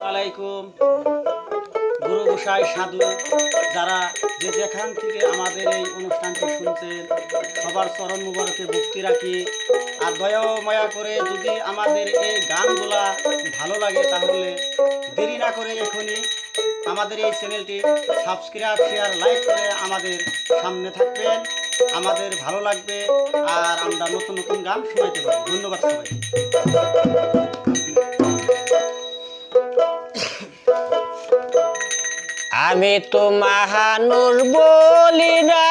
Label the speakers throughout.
Speaker 1: আলাইকুম গুরু গোসাই সাধু, যারা যে যেখান থেকে আমাদের এই অনুষ্ঠানটি শুনছেন, সবার চরণ মুবারকে ভক্তি রাখি। আর দয়া মায়া করে যদি আমাদের এই গানগুলা ভালো লাগে, তাহলে দেরি না করে এখনই আমাদের এই চ্যানেলটি সাবস্ক্রাইব, শেয়ার, লাইক করে আমাদের সামনে থাকবেন। আমাদের ভালো লাগবে, আর আমরা নতুন নতুন গান শোনাতে পারব। ধন্যবাদ সবাই
Speaker 2: আমি তো মাহানুর বলি না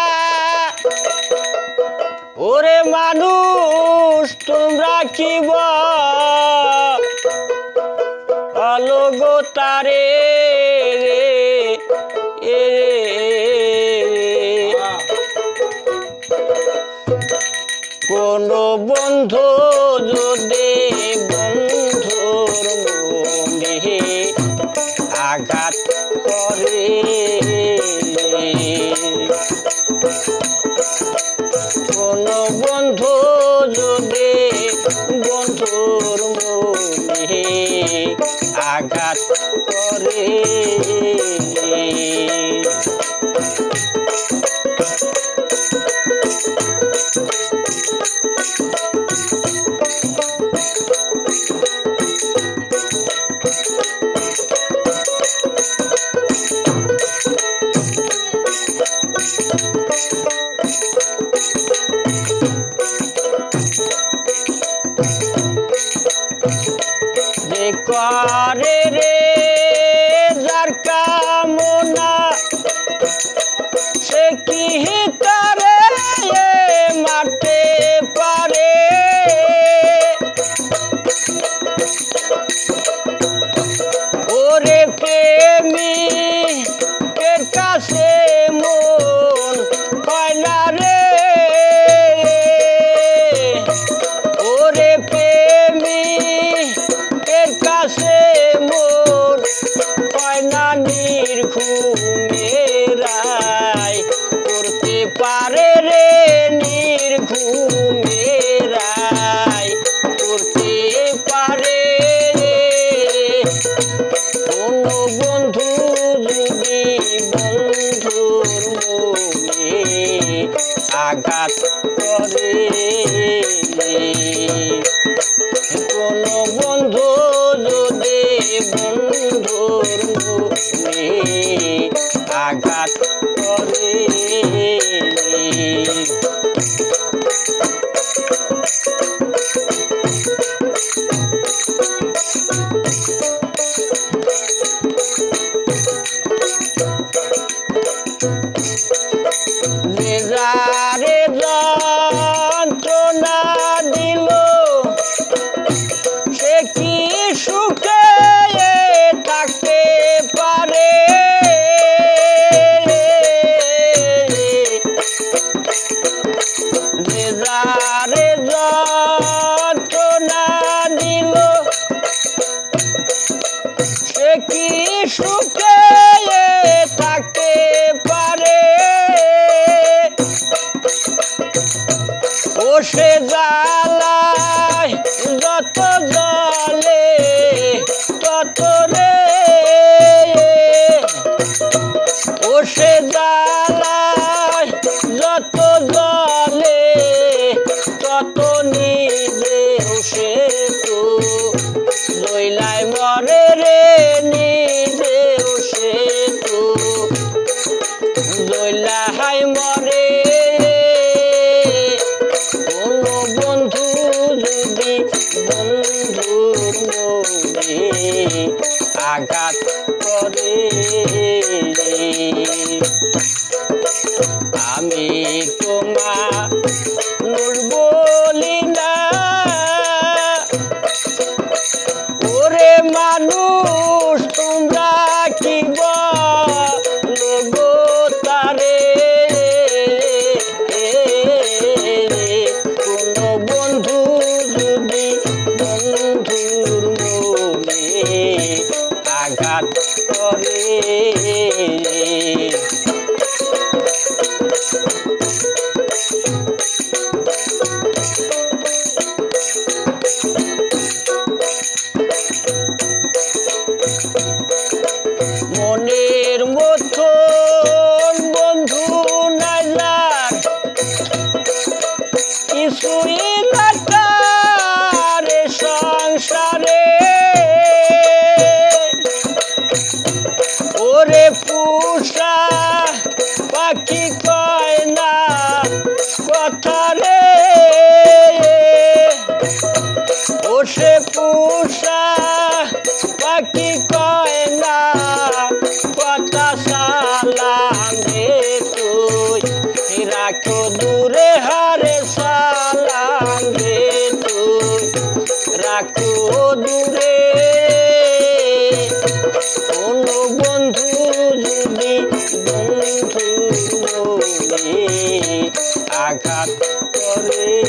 Speaker 2: ওরে মানুষ তোমরা কি বলো তারে। কোন বন্ধু যদি করে করে আঘাত করে। কোন বন্ধু যদি বন্ধুর আঘাত করে। সে জ্বালায় যত জলে, তত রে। ও সে যত জলে, তত নিজে সে তো। লইলাই মরে রে, নিজে সে তো। দোলাহাই মরে আঘাত করে আমি তোমার বলি না। ওরে মানুষ মনের মতন বন্ধু নাইলার কিছুই না তারে সংসারে। ওরে পুষা পাখি রাখো দূরে হারে সালাম রে তুই। রাখো দূরে। কোনো বন্ধু যদি বন্ধু আঘাত করে।